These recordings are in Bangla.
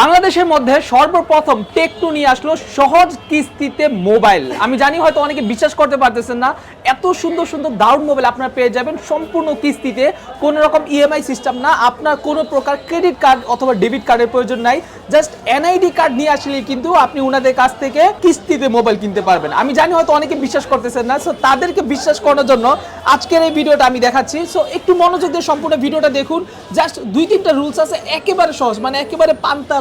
বাংলাদেশের মধ্যে সর্বপ্রথম টেকটু নিয়ে আসলো সহজ কিস্তিতে মোবাইল। আমি জানি হয়তো অনেকে বিশ্বাস করতে পারতেছেন না, এত সুন্দর সুন্দর দারুণ মোবাইল আপনারা পেয়ে যাবেন সম্পূর্ণ কিস্তিতে, কোনো রকম ইএমআই সিস্টেম না, আপনার কোনো প্রকার ক্রেডিট কার্ড অথবা ডেবিট কার্ডের প্রয়োজন নাই জাস্ট এনআইডি কার্ড নিয়ে আসলেই কিন্তু আপনি ওনাদের কাছ থেকে কিস্তিতে মোবাইল কিনতে পারবেন। আমি জানি হয়তো অনেকে বিশ্বাস করতেছেন না সো তাদেরকে বিশ্বাস করানোর জন্য আজকের এই ভিডিওটা আমি দেখাচ্ছি। সো একটু মনোযোগ দিয়ে সম্পূর্ণ ভিডিওটা দেখুন জাস্ট দুই তিনটা রুলস আছে, একেবারে সহজ মানে একেবারে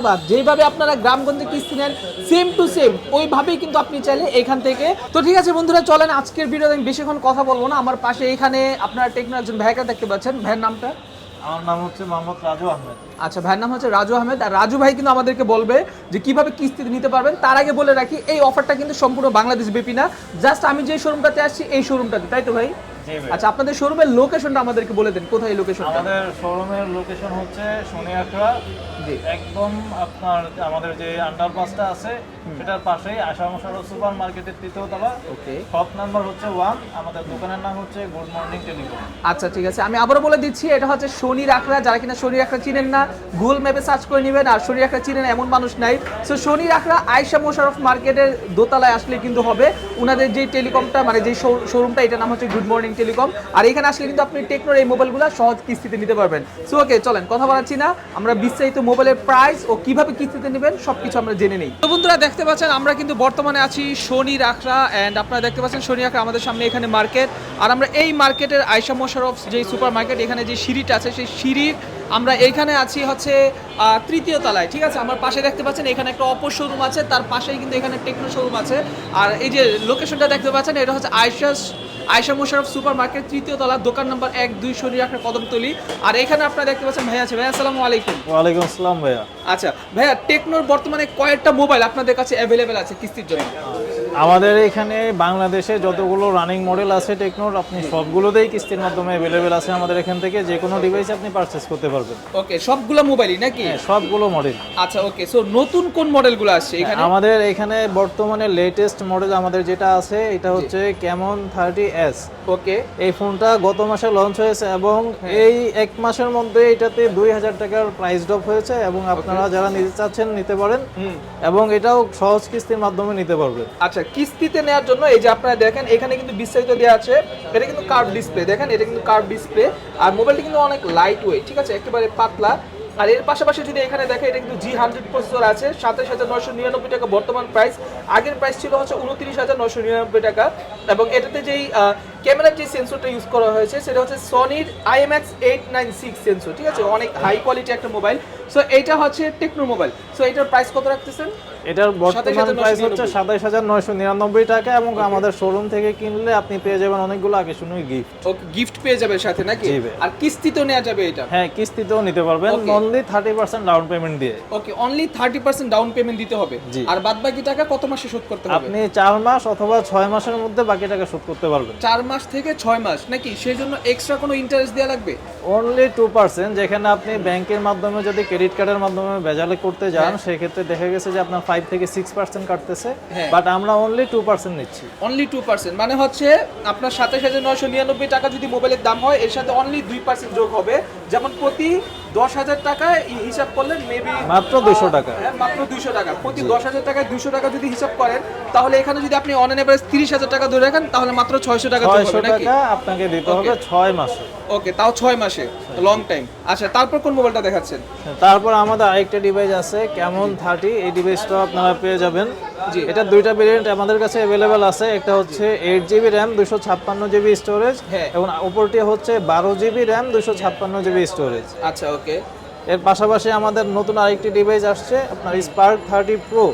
পান্তাবাদ যেভাবে আপনারা গ্রামগঞ্জে কিস্তি নেন সেম টু সেম ওইভাবেই কিন্তু আপনি চাইলে এখান থেকে তো ঠিক আছে বন্ধুরা চলেন আজকের ভিডিওতে আমি বেশিক্ষণ কথা বলব না। আমার পাশে এখানে আপনারা টেকনো একজন ভাইকে দেখতে পাচ্ছেন। ভাইয়ের নামটা? আমার নাম হচ্ছে মোহাম্মদ রাজু আহমেদ। আচ্ছা ভাইয়ের নাম হচ্ছে রাজু আহমেদ। আর রাজু ভাই কিন্তু আমাদেরকে বলবে যে কীভাবে কিস্তিতে নিতে পারবেন। তার আগে বলে রাখি এই অফারটা কিন্তু সম্পূর্ণ বাংলাদেশ ব্যাপী না। জাস্ট আমি যে শোরুমটাতে আসছি এই শোরুমটাতে তাই তো ভাই। আচ্ছা আপনাদের শোরুমের লোকেশনটা আমাদেরকে বলে দেন কোথায় এই লোকেশনটা আমাদের শোরুমের লোকেশন হচ্ছে শনিয়াখড়া জি। একদম আপনার আমাদের যে আন্ডারপাসটা আছে সেটার পাশেই আশা মশারো সুপার মার্কেটের তৃতীয় তলা। ওকে। শপ নাম্বার হচ্ছে ওয়ান আমাদের দোকানের নাম হচ্ছে গুড মর্নিং টেলিকম আচ্ছা ঠিক আছে। আমি আবারও বলে দিচ্ছি এটা হচ্ছে শনি রাখরা যারা কিনা শনি রাখরা চিনেন না গুগল ম্যাপে সার্চ করে নেবেন আর শনি রাখরা চিনেন এমন মানুষ নাই। সো শনি রাখরা আয়সা মোশারফ মার্কেটের দোতলায় আসলে কিন্তু হবে। ওনাদের যে টেলিকমটা মানে যে শোরুমটা এটার নাম হচ্ছে গুড মর্নিং টেলিকম। আর এখানে আসলে কিন্তু আপনি টেকনোর এই মোবাইলগুলো সহজ কিস্তিতে নিতে পারবেন। সো ওকে চলেন, কথা বলাচ্ছি না। আমরা বিস্তারিত মোবাইলের প্রাইস ও কীভাবে কিস্তিতে নেবেন সবকিছু আমরা জেনে নিই। তো বন্ধুরা, দেখতে পাচ্ছেন, আমরা কিন্তু বর্তমানে আছি শনি রাখরা অ্যান্ড আপনারা দেখতে পাচ্ছেন শনি রাখরা আমাদের সামনে এখানে মার্কেট আর আমরা এই মার্কেটের আয়সা মোশারফ যে সুপার মার্কেট এখানে যে সিঁড়িটা আছে, সেই সিঁড়ির আমরা এইখানে আছি হচ্ছে তৃতীয় তলায়, ঠিক আছে? আমার পাশে দেখতে পাচ্ছেন, এখানে একটা অপর শোরুম আছে, তার পাশেই কিন্তু এখানে টেকনো শোরুম আছে। আর এই যে লোকেশনটা দেখতে পাচ্ছেন, এটা হচ্ছে আয়সা আয়সা মোশারফ সুপার মার্কেট তৃতীয় তলা দোকান নাম্বার এক দুই শনি রাখা কদমতলি। আর এখানে আপনারা দেখতে পাচ্ছেন ভাইয়া আছে। ভাইয়া আসসালামু আলাইকুম। ওয়ালাইকুম আসসালাম ভাইয়া। আচ্ছা ভাইয়া টেকনোর বর্তমানে কয়েকটা মোবাইল আপনাদের কাছে অ্যাভেলেবেল আছে কিস্তির জন্য? আমাদের এখানে বাংলাদেশে যতগুলো রানিং মডেল আছে টেকনোর আপনি সবগুলোতেই কিস্তির মাধ্যমে অ্যাভেলেবেল আছে আমাদের এখান থেকে। যে কোনো ডিভাইস আপনি পারচেস করতে পারবেন। ওকে সবগুলো মোবাইলই নাকি? হ্যাঁ সবগুলো মডেল আচ্ছা ওকে সো নতুন কোন মডেলগুলো আসছে এখানে? আমাদের এখানে বর্তমানে লেটেস্ট মডেল আমাদের যেটা আছে এটা হচ্ছে ক্যামন থার্টি এস ওকে এই ফোনটা গত মাসে লঞ্চ হয়েছে এবং হ্যাঁ। এই এক মাসের মধ্যে এটাতে দুই হাজার টাকার প্রাইস ড্রপ হয়েছে এবং আপনারা যারা নিতে চাচ্ছেন নিতে পারেন। এবং এটাও সহজ কিস্তির মাধ্যমে নিতে পারবেন। আচ্ছা কিস্তিতে নেওয়ার জন্য, এই যে আপনারা দেখেন, এখানে কিন্তু বিস্তারিত দেওয়া আছে। এটা কিন্তু কার্ভ ডিসপ্লে দেখেন, এটা কিন্তু কার্ভ ডিসপ্লে আর মোবাইলটা কিন্তু অনেক লাইট ওয়েট ঠিক আছে? একেবারে পাতলা। আর এর পাশাপাশি যদি এখানে দেখেন, এটা কিন্তু জি হান্ড্রেড প্রসেসর আছে, সাতাশ হাজার নশো নিরানব্বই টাকা বর্তমান প্রাইস আগের প্রাইস ছিল হচ্ছে উনত্রিশ হাজার নশো নিরানব্বই টাকা। এবং এটাতে যেই ক্যামেরার যে সেন্সরটা ইউজ করা হয়েছে, সেটা হচ্ছে সনির IMX eight nine six sensor ঠিক আছে? অনেক হাই কোয়ালিটি একটা মোবাইল সো এইটা হচ্ছে টেকনো মোবাইল সো এটার প্রাইস কত রাখতেছেন? এটার বর্তমান প্রাইস হচ্ছে সাতাইশ হাজার নয়শো নিরানব্বই টাকা এবং আমাদের শোরুম থেকে কিনলে আপনি পেয়ে যাবেন অনেকগুলো আকর্ষণীয় গিফট ওকে গিফট পেয়ে যাবে সাথে নাকি? আর কিস্তিতেও নেওয়া যাবে এটা? হ্যাঁ কিস্তিতেও নিতে পারবেন। Only thirty percent down payment দিয়ে। Okay only thirty percent down payment দিতে হবে। আর বাদ বাকি টাকা কত মাসে শোধ করতে হবে? আপনি চার মাস অথবা ছয় মাসের মধ্যে বাকি টাকা শোধ করতে পারবেন। চার মাস থেকে ছয় মাস নাকি? সেই জন্য এক্সট্রা কোনো ইন্টারেস্ট দেওয়া লাগবে? অনলি টু পার্সেন্ট যেখানে আপনি ব্যাংকের মাধ্যমে যদি ক্রেডিট কার্ডের মাধ্যমে ভেজালে করতে যান সেক্ষেত্রে দেখা গেছে যে আপনার ফাইভ থেকে সিক্স পার্সেন্ট কাটতেছে হ্যাঁ। বাট আমরা অনলি টু পার্সেন্ট নিচ্ছি। অনলি টু পার্সেন্ট মানে হচ্ছে আপনার সাতাশ হাজার নয়শো নিরানব্বই টাকা যদি মোবাইলের দাম হয় এর সাথে অনলি দুই পার্সেন্ট যোগ হবে। যেমন প্রতি দশ হাজার টাকা হিসাব করলে মেবি মাত্র 200 টাকা। মাত্র দুইশো টাকা। প্রতি দশ হাজার টাকায় দুশো টাকা যদি হিসাব করেন তাহলে এখানে যদি আপনি অন এভারেজ তিরিশ হাজার টাকা ধরে রাখেন তাহলে মাত্র ছয়শো টাকা ছয়শো টাকা আপনাকে দিতে হবে ছয় মাসে। ওকে তাও ছয় মাসে লং টাইম আচ্ছা তারপর কোন মোবাইলটা দেখাচ্ছেন? তারপর আমাদের আরেকটা ডিভাইস আছে কেমন থার্টি এই ডিভাইসটা আপনারা পেয়ে যাবেন। এটা দুইটা ভেরিয়েন্ট আমাদের কাছে অ্যাভেলেবেল আছে। একটা হচ্ছে এইট জিবি র্যাম দুশো ছাপ্পান্ন জিবি স্টোরেজ হ্যাঁ। এবং ওপরটি হচ্ছে বারো জিবি র্যাম দুশো ছাপ্পান্ন জিবি স্টোরেজ আচ্ছা ওকে। এর পাশাপাশি আমাদের নতুন আরেকটি ডিভাইস আসছে আপনার স্পার্ক থার্টি প্রো.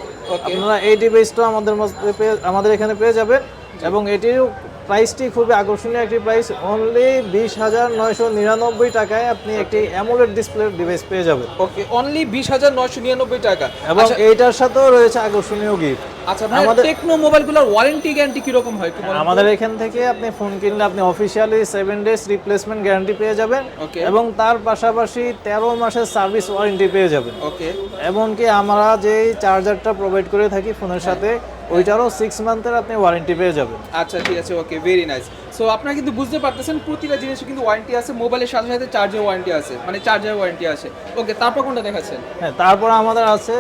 আপনারা এই ডিভাইসটা আমাদের মধ্যে আমাদের এখানে পেয়ে যাবেন এবং এটির প্রাইসটি খুবই আকর্ষণীয় একটি প্রাইস। অনলি বিশ হাজার নয়শো নিরানব্বই টাকায় আপনি একটি অ্যামোলেড ডিসপ্লে ডিভাইস পেয়ে যাবেন। ওকে অনলি বিশ হাজার নয়শো নিরানব্বই টাকা। এবং আচ্ছা, এইটার সাথেও রয়েছে আকর্ষণীয় গিফট আচ্ছা আমাদের- টেকনো মোবাইলগুলোর ওয়ারেন্টি গ্যারান্টি কীরকম হয়? আমাদের এখান থেকে আপনি ফোন কিনলে আপনি officially seven days replacement guarantee পেয়ে যাবেন। এবং তার পাশাপাশি তেরো মাসের সার্ভিস ওয়ারেন্টি পেয়ে যাবেন। ওকে এমনকি আমরা যে চার্জারটা প্রোভাইড করে থাকি ফোনের সাথে ওইটারও সিক্স মান্থের আপনি ওয়ারেন্টি পেয়ে যাবেন। আচ্ছা ঠিক আছে ওকে ভেরি নাইস সো আপনারা কিন্তু বুঝতে পারতেছেন প্রতিটা জিনিসে কিন্তু ওয়ারেন্টি আছে মোবাইলের সাথে সাথে চার্জের ওয়ারেন্টি আছে মানে চার্জার ওয়ারেন্টি আছে। ওকে তারপর কোনটা দেখাচ্ছেন? হ্যাঁ তারপর আমাদের আছে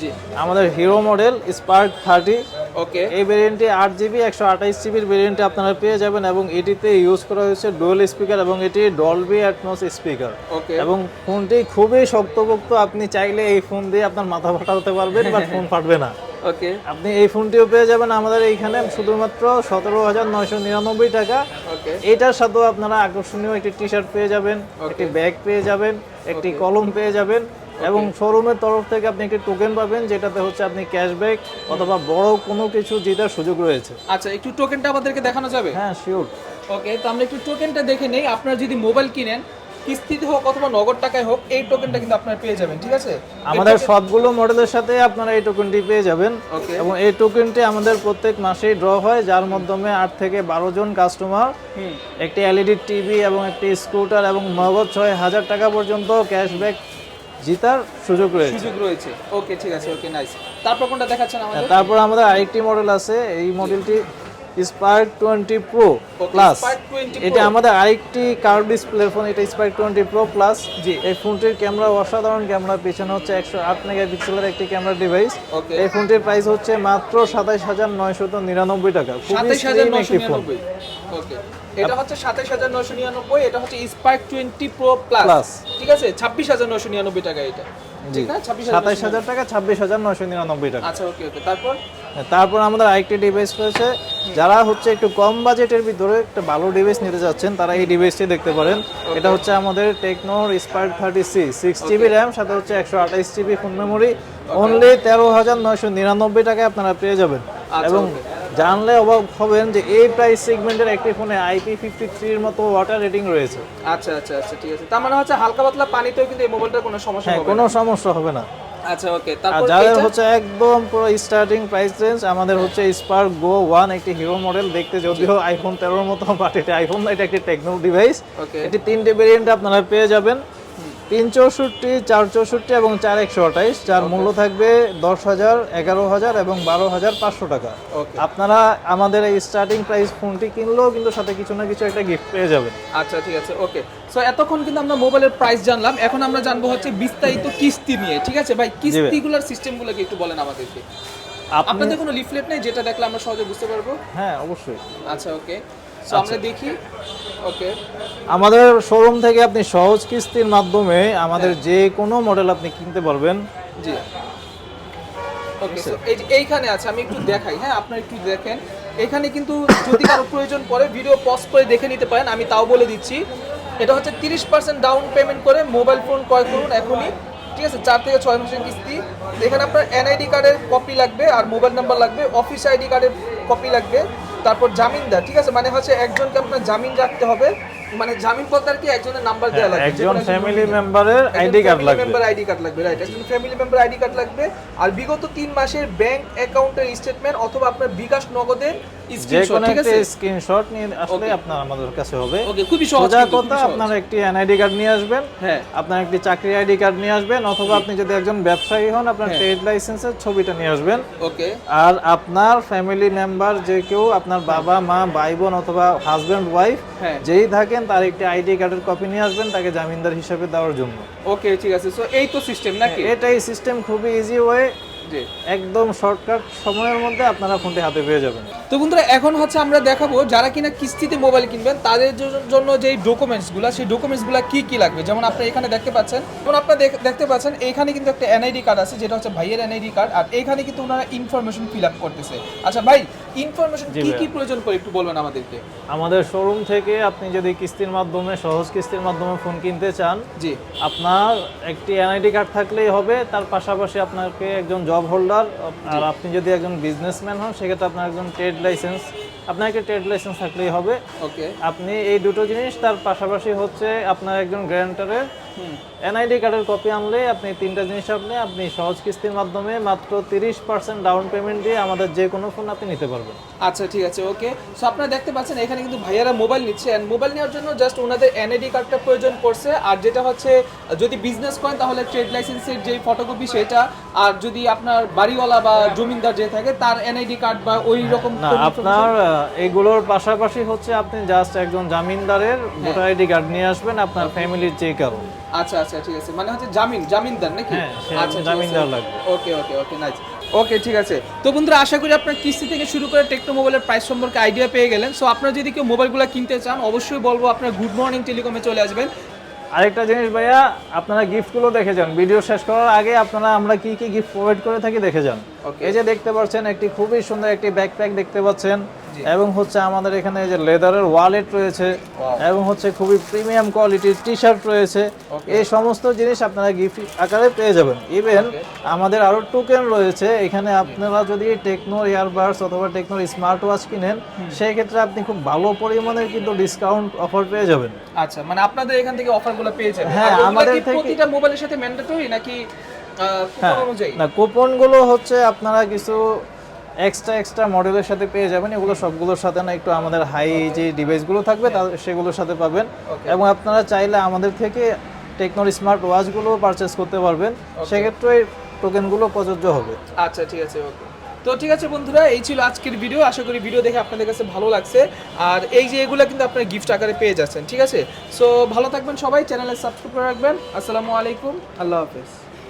জি। আমাদের hero model Spark thirty okay এই ভেরিয়েন্টে আট জিবি একশো আঠাইশ জিবির ভেরিয়েন্টে আপনারা পেয়ে যাবেন এবং এটিতে ইউজ করা হয়েছে ডুয়েল স্পিকার এবং এটি ডলবি অ্যাটমস স্পিকার ওকে এবং ফোনটি খুবই শক্তপোক্ত আপনি চাইলে এই ফোন দিয়ে আপনার মাথা ফাটাতে পারবেন বা ফোন ফাটবে না। ওকে। আপনি এই ফোনটিও পেয়ে যাবেন আমাদের এইখানে শুধুমাত্র সতেরো হাজার নয়শো নিরানব্বই টাকা। এটার সাথেও আপনারা আকর্ষণীয় একটি টি শার্ট পেয়ে যাবেন একটি ব্যাগ পেয়ে যাবেন একটি কলম পেয়ে যাবেন এবং শোরুমের তরফ থেকে আপনি একটি টোকেন পাবেন যেটাতে হচ্ছে আপনি ক্যাশব্যাক অথবা বড় কোনো কিছু জেতার সুযোগ রয়েছে। আচ্ছা একটু টোকেনটা আমাদেরকে দেখানো যাবে? হ্যাঁ শিওর ওকে তো আমরা একটু টোকেনটা দেখে নেই। আপনারা যদি মোবাইল কিনেন কিস্তিতে হোক অথবা নগদ টাকায় হোক এই টোকেনটা কিন্তু আপনারা পেয়ে যাবেন ঠিক আছে? আমাদের সবগুলো মডেলের সাথে আপনারা এই টোকেনটি পেয়ে যাবেন। ওকে এবং এই টোকেনটি আমাদের প্রত্যেক মাসেই ড্র হয় যার মাধ্যমে আট থেকে বারো জন কাস্টমার হুম। একটি এলইডি টিভি এবং একটি স্কুটার এবং নগদ ছয় হাজার টাকা পর্যন্ত ক্যাশব্যাক জিতার সুযোগ রয়েছে। সুযোগ রয়েছে। ওকে ঠিক আছে ওকে নাইস তারপর কোনটা দেখাচ্ছেন আমাদের? তারপর আমাদের আরেকটি মডেল আছে এই মডেলটি Spark twenty Pro plus Spark 20 Pro। এটা আমাদের আরেকটি কার্ভ ডিসপ্লে ফোন এটা স্পার্ক টোয়েন্টি প্রো প্লাস জি। এই ফোনটির ক্যামেরা অসাধারণ ক্যামেরা পিছনে হচ্ছে একশো আট মেগাপিক্সেলের একটি ক্যামেরা ডিভাইস এই ফোনটির প্রাইস হচ্ছে মাত্র সাতাইশ হাজার নয়শত নিরানব্বই টাকা। সাতাইশ হাজার নয়শো নিরানব্বই। ওকে এটা হচ্ছে সাতাইশ হাজার নয়শো নিরানব্বই এটা হচ্ছে স্পার্ক টোয়েন্টি প্রো প্লাস ঠিক আছে? ছাব্বিশ হাজার নয়শো নিরানব্বই টাকা এটা। সাতাইশ হাজার টাকা ছাব্বিশ হাজার নয়শো নিরানব্বই টাকা। আচ্ছা ওকে ওকে তারপর? তারপর আমাদের আরেকটি ডিভাইস রয়েছে। যারা হচ্ছে একটু কম বাজেটের ভিতরে একটা ভালো ডিভাইস নিতে যাচ্ছেন তারা এই ডিভাইসটি দেখতে পারেন। এটা হচ্ছে আমাদের টেকনোর Spark thirty C six GB RAM সাথে হচ্ছে একশো আঠাইশ জিবি ফোন মেমোরি অনলি তেরো হাজার নয়শো নিরানব্বই টাকায় আপনারা পেয়ে যাবেন। আচ্ছা, এবং. জানলে অবাক হবেন যে এই প্রাইস সেগমেন্টের একটি ফোনে আইপি ফিফটি থ্রির মতো ওয়াটার রেটিং রয়েছে। আচ্ছা আচ্ছা আচ্ছা ঠিক আছে। তার মানে হচ্ছে হালকা পাতলা পানিতেও কিন্তু এই মোবাইলটার কোনো সমস্যা হ্যাঁ হবে কোনো সমস্যা হবে না। আচ্ছা ওকে তারপর যাদের হচ্ছে একদম পুরো স্টার্টিং প্রাইস রেঞ্জ আমাদের হচ্ছে স্পার্ক গো ওয়ান একটি হিরো মডেল দেখতে যদিও আইফোন তেরোর মতো বাট এটা আইফোন এটা একটি টেকনো ডিভাইস ওকে এটি তিনটে ভেরিয়েন্ট আপনারা পেয়ে যাবেন। তিন চৌষট্টি চার চৌষট্টি এবং চার একশো আঠাইশ যার মূল্য থাকবে দশ হাজার এগারো হাজার এবং বারো হাজার পাঁচশো টাকা। আপনারা আমাদের এই স্টার্টিং প্রাইস ফোনটি কিনলেও কিন্তু সাথে কিছু না কিছু একটা গিফট পেয়ে যাবেন। আচ্ছা ঠিক আছে ওকে সো এতক্ষণ কিন্তু আমরা মোবাইলের প্রাইস জানলাম। এখন আমরা জানব হচ্ছে বিস্তারিত কিস্তি নিয়ে ঠিক আছে ভাই? কিস্তিগুলোর সিস্টেমগুলো একটু বলেন আমাদেরকে। আপনাদের কোনো লিফলেট নেই যেটা দেখলে আমরা সহজে বুঝতে পারব? হ্যাঁ অবশ্যই। আচ্ছা ওকে সো আমরা দেখি। ওকে আমাদের শোরুম থেকে আপনি সহজ কিস্তির মাধ্যমে আমাদের যে কোনো মডেল আপনি কিনতে পারবেন। জি। ওকে এই এইখানে আছে আমি একটু দেখাই। হ্যাঁ আপনারা একটু দেখেন। এখানে কিন্তু যদি কারও প্রয়োজন পড়ে ভিডিও পজ করে দেখে নিতে পারেন আমি তাও বলে দিচ্ছি। এটা হচ্ছে তিরিশ পার্সেন্ট ডাউন পেমেন্ট করে মোবাইল ফোন ক্রয় করুন এখনই। ঠিক আছে চার থেকে ছয় মাসের কিস্তি। এখানে আপনার এনআইডি কার্ডের কপি লাগবে আর মোবাইল নাম্বার লাগবে অফিস আইডি কার্ডের কপি লাগবে। তারপর জামিনদার ঠিক আছে? মানে হচ্ছে একজনকে আপনার জামিন রাখতে হবে। মানে জামিন বলতে আর কি একজনের নাম্বার দেওয়া লাগবে। হ্যাঁ, একজন ফ্যামিলি মেম্বারের আইডি কার্ড লাগবে। মেম্বার আইডি কার্ড লাগবে রাইট একজন ফ্যামিলি মেম্বার আইডি কার্ড লাগবে। আর বিগত তিন মাসের ব্যাংক অ্যাকাউন্টের স্টেটমেন্ট অথবা আপনার বিকাশ নগদের স্ক্রিনশট ঠিক আছে? স্ক্রিনশট নিয়ে আসলে আপনার আমাদের কাছে হবে। ওকে খুবই সহজ সোজা কথা আপনার একটি এনআইডি কার্ড নিয়ে আসবেন। হ্যাঁ। আপনার একটি চাকরি আইডি কার্ড নিয়ে আসবেন অথবা আপনি যদি একজন ব্যবসায়ী হন আপনার হ্যাঁ। ট্রেড লাইসেন্সের ছবিটা নিয়ে আসবেন। ওকে আর আপনার ফ্যামিলি মেম্বার যে কেউ আপনার বাবা মা ভাই বোন অথবা হাজব্যান্ড ওয়াইফ হ্যাঁ। যেই থাকেন তার একটি আইডি কার্ডের কপি নিয়ে আসবেন তাকে জামিনদার হিসেবে দেওয়ার জন্য। ওকে ঠিক আছে। সো এই তো সিস্টেম নাকি? এটাই সিস্টেম খুবই ইজি ওয়ে জি একদম শর্টকাট সময়ের মধ্যে আপনারা ফোনটি হাতে পেয়ে যাবেন। তো বন্ধুরা এখন হচ্ছে আমরা দেখাবো যারা কিনা কিস্তিতে মোবাইল কিনবেন তাদের জন্য যে ডকুমেন্টসগুলো সেই ডকুমেন্টসগুলো কি কি লাগবে? যেমন আপনি এখানে দেখতে পাচ্ছেন যেমন আপনারা দেখ- দেখতে পাচ্ছেন এইখানে কিন্তু একটা এনআইডি কার্ড আছে যেটা হচ্ছে ভাইয়ের এনআইডি কার্ড আর এখানে কিন্তু ওনারা ইনফরমেশন ফিল আপ করতেছে। আচ্ছা ভাই ইনফরমেশন কি কি প্রয়োজন করে একটু বলবেন আমাদেরকে? আমাদের শোরুম থেকে আপনি যদি কিস্তির মাধ্যমে সহজ কিস্তির মাধ্যমে ফোন কিনতে চান জি। আপনার একটি এনআইডি কার্ড থাকলেই হবে তার পাশাপাশি আপনাকে একজন জব হোল্ডার আর আপনি যদি একজন বিজনেসম্যান হন সেক্ষেত্রে আপনার একজন ট্রেড লাইসেন্স আপনার একটা ট্রেড লাইসেন্স থাকলেই হবে। ওকে আপনি এই দুটো জিনিস তার পাশাপাশি হচ্ছে আপনার একজন গ্যারান্টারের এনআইডি কার্ডের কপি আনলে আপনি তিনটা জিনিস আপনি আপনি সহজ কিস্তির মাধ্যমে মাত্র তিরিশ পার্সেন্ট ডাউন পেমেন্ট দিয়ে আমাদের যে কোনো ফোন আপনি নিতে পারবেন। আচ্ছা ঠিক আছে ওকে সো আপনারা দেখতে পাচ্ছেন এখানে কিন্তু ভাইয়ারা মোবাইল নিচ্ছে অ্যান্ড মোবাইল নেওয়ার জন্য জাস্ট ওনাদের এনআইডি কার্ডটা প্রয়োজন পড়ছে। আর যেটা হচ্ছে যদি বিজনেস করেন তাহলে ট্রেড লাইসেন্সের যে ফটোকপি সেটা আর যদি আপনার বাড়িওয়ালা বা জমিনদার যে থাকে তার এনআইডি কার্ড বা ওই রকম না আপনার এগুলোর পাশাপাশি হচ্ছে আপনি জাস্ট একজন জামিনদারের ভোটার আইডি কার্ড নিয়ে আসবেন আপনার ফ্যামিলির যে কারও আচ্ছা আচ্ছা ঠিক আছে। মানে হচ্ছে জামিন জামিনদার নাকি? হ্যাঁ, আচ্ছা জামিনদার লাগবে। ওকে ওকে ওকে নাইস ওকে ঠিক আছে। তো বন্ধুরা আশা করি আপনার কিস্তি থেকে শুরু করে টেকনো মোবাইলের প্রাইস সম্পর্কে আইডিয়া পেয়ে গেলেন। সো আপনারা যদি কেউ মোবাইলগুলো কিনতে চান অবশ্যই বলব আপনার গুড মর্নিং টেলিকমে চলে আসবেন। আরেকটা জিনিস ভাইয়া আপনারা গিফটগুলো দেখে যান। ভিডিও শেষ করার আগে আপনারা আমরা কি কি গিফট প্রোভাইড করে থাকি দেখে যান. এই যে দেখতে পাচ্ছেন একটি খুবই সুন্দর একটি ব্যাকপ্যাক দেখতে পাচ্ছেন। এবং হচ্ছে আমাদের এখানে যে লেদারের ওয়ালেট রয়েছে এবং হচ্ছে খুবই প্রিমিয়াম কোয়ালিটির টি শার্ট রয়েছে এই সমস্ত জিনিস আপনারা গিফট আকারে পেয়ে যাবেন। ইভেন আমাদের আরও টোকেন রয়েছে এখানে আপনারা যদি টেকনো ইয়ারবাডস অথবা টেকনোর স্মার্ট ওয়াচ কিনেন সেই ক্ষেত্রে আপনি খুব ভালো পরিমাণের কিন্তু ডিসকাউন্ট অফার পেয়ে যাবেন। আচ্ছা মানে আপনাদের এখান থেকে অফারগুলো পেয়ে যাবেন। হ্যাঁ, আমাদের প্রতিটা মোবাইলের সাথে ম্যান্ডেটরি নাকি হ্যাঁ কুপন অনুযায়ী? না কুপনগুলো হচ্ছে আপনারা কিছু এক্সট্রা এক্সট্রা মডেলের সাথে পেয়ে যাবেন। এগুলো সবগুলোর সাথে না একটু আমাদের হাই যে ডিভাইসগুলো থাকবে তা- সেগুলোর সাথে পাবেন। এবং আপনারা চাইলে আমাদের থেকে টেকনোর স্মার্ট ওয়াচগুলো পারচেস করতে পারবেন। সেক্ষেত্রে টোকেনগুলো প্রযোজ্য হবে। আচ্ছা ঠিক আছে ওকে তো ঠিক আছে বন্ধুরা এই ছিল আজকের ভিডিও আশা করি ভিডিও দেখে আপনাদের কাছে ভালো লাগছে। আর এই যে এগুলো কিন্তু আপনারা গিফট আকারে পেয়ে যাচ্ছেন ঠিক আছে? সো ভালো থাকবেন সবাই চ্যানেলে সাবস্ক্রাইব করে রাখবেন। আসসালামু আলাইকুম। আল্লাহ হাফেজ।